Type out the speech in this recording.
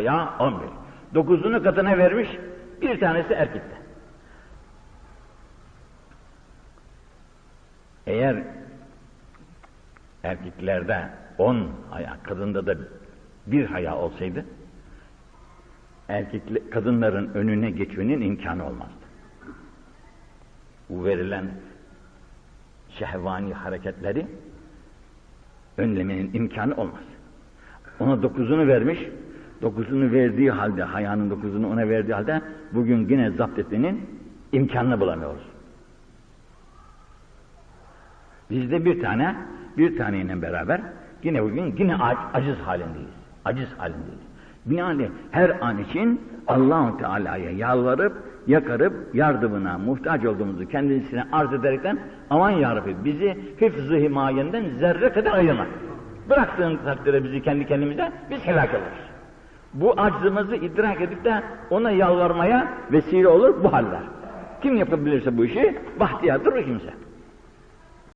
haya 11. Dokuzunu kadına vermiş, bir tanesi erkekte. Eğer erkeklerde on haya, kadında da bir haya olsaydı, erkekli, kadınların önüne geçmenin imkanı olmazdı. Bu verilen şehvani hareketleri önlemenin imkanı olmaz. Ona dokuzunu vermiş, dokuzunu verdiği halde, hayanın dokuzunu ona verdiği halde bugün yine zapt etmenin imkanını bulamıyoruz. Bizde bir tane, bir taneyle beraber yine bugün yine aciz halindeyiz. Aciz halindeyiz. Binaenaleyh her an için Allahu Teala'ya yalvarıp, yakarıp, yardımına muhtaç olduğumuzu kendisine arz ederekten aman ya Rabbi bizi hıfzı himayenden zerre kadar ayırma. Bıraktığın takdirde bizi kendi kendimize biz helak oluruz. Bu aczımızı idrak edip de ona yalvarmaya vesile olur bu haller. Kim yapabilirse bu işi bahtiyardır o kimse.